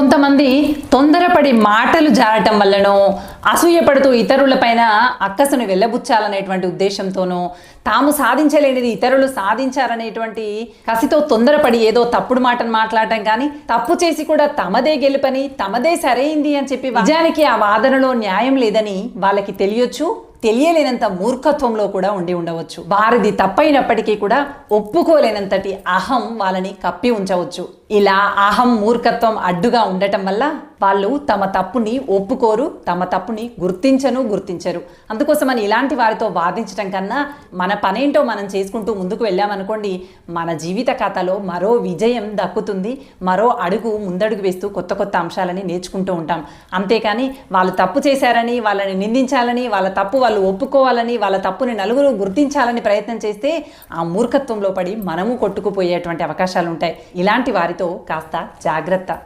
కొంతమంది తొందరపడి మాటలు జారటం వల్లనో అసూయపడుతూ ఇతరులపైన అక్కసును వెళ్ళబుచ్చాలనేటువంటి ఉద్దేశంతోనో తాము సాధించలేనిది ఇతరులు సాధించారనేటువంటి కసితో తొందరపడి ఏదో తప్పుడు మాటను మాట్లాడటం కానీ తప్పు చేసి కూడా తమదే గెలుపని తమదే సరైంది అని చెప్పి నిజానికి ఆ వాదనలో న్యాయం లేదని వాళ్ళకి తెలియొచ్చు తెలియలేనంత మూర్ఖత్వంలో కూడా ఉండి ఉండవచ్చు. వారిది తప్పైనప్పటికీ కూడా ఒప్పుకోలేనంతటి అహం వాళ్ళని కప్పి ఉంచవచ్చు. ఇలా అహం మూర్ఖత్వం అడ్డుగా ఉండటం వల్ల వాళ్ళు తమ తప్పుని ఒప్పుకోరు తమ తప్పుని గుర్తించను గుర్తించరు. అందుకోసమని ఇలాంటి వారితో వాదించడం కన్నా మన పనేంటో మనం చేసుకుంటూ ముందుకు వెళ్ళామనుకోండి మన జీవిత కథలో మరో విజయం దక్కుతుంది మరో అడుగు ముందడుగు వేస్తూ కొత్త కొత్త అంశాలని నేర్చుకుంటూ ఉంటాం. అంతేకాని వాళ్ళు తప్పు చేశారని వాళ్ళని నిందించాలని వాళ్ళ తప్పు వాళ్ళు ఒప్పుకోవాలని వాళ్ళ తప్పుని నలుగురు గుర్తించాలని ప్రయత్నం చేస్తే ఆ మూర్ఖత్వంలో పడి మనము కొట్టుకుపోయేటువంటి అవకాశాలు ఉంటాయి ఇలాంటి వారితో కాస్త జాగ్రత్త